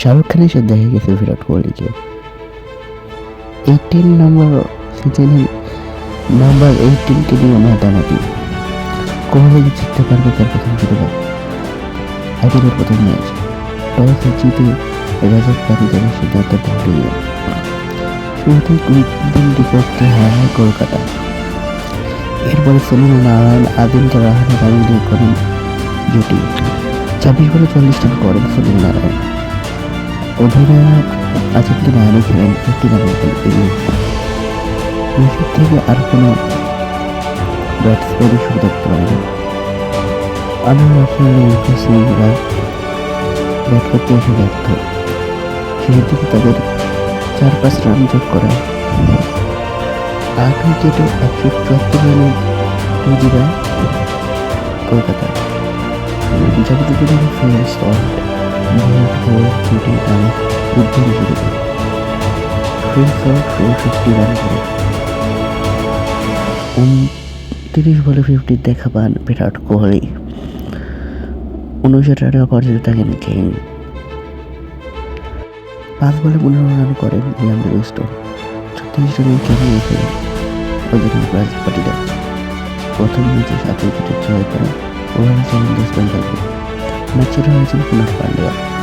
শাহরুখ খানের সাথে দেখা গেছে বিরাট কোহলিকে। এইটিন নম্বর সিজনে নাম্বার এইটিনকে নিয়ে মাতামাতি কোহলি জিততে পারবে তার প্রথম শিরোপা আইপিএলের প্রথম ম্যাচ। টস জিতে রাজত পাতি দলের সিদ্ধান্ত ঢুকিয়ে শুরুতেই কুইন্টের বিপক্ষে হারায় কলকাতা। এরপরে সুনীল নারায়ণ আদিলকে রাহানে রান করেন জুটি। ছাব্বিশ বলে চল্লিশ রান করেন সুনীল নারায়ণ অধিনায়ক ফিফটি রানের ইনিংস মেসির থেকে আর কোনো ব্যাটসম্যানই করতে পারেনি আনোয়ার রাফিয়ান মুখে সিংরা ব্যাট করতে এসে ব্যর্থ। তাদের চার পাঁচ রান যোগ করা আট উইকেটে একশো চুয়াত্তর রানে দেয় কলকাতা ফেয়ার উনত্রিশ বলে ফিফটি দেখা পান বিরাট কোহলি। উনষাট রানে অপরাজিত থাকেন কিং পাঁচ বলে পনেরো রান করেন লিয়াম লিভিংস্টোন ছত্রিশ রানে প্রথম ম্যাচে সাত উইকেটে জয় করেন রয়্যাল চ্যালেঞ্জার্স বেঙ্গলকে na cire hanjin ku na kwalewa